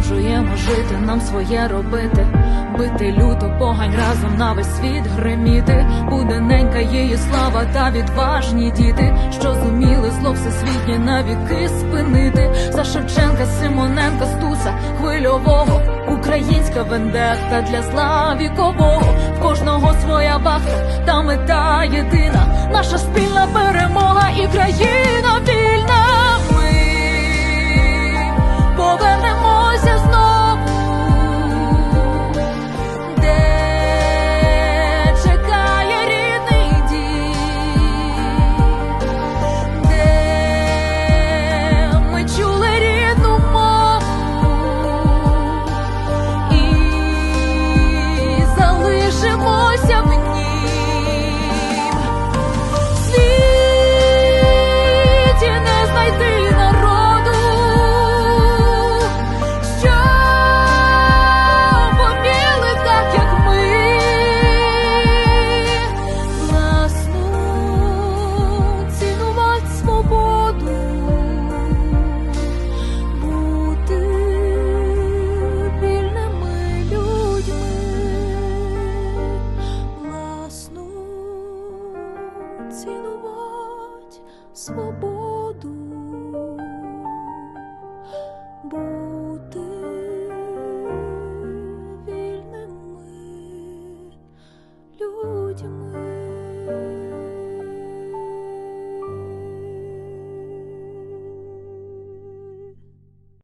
продовжуємо жити, нам своє робити. Бити люто, погань разом на весь світ гриміти. Буде ненька її слава та відважні діти, що зуміли зло всесвітнє навіки спинити. За Шевченка, Симоненка, Стуса, хвильового, українська вендетта для зла вікового. В кожного своя вахта та мета єдина. Наша спільна перемога і країна залишимося в свободу бути вільними людьми.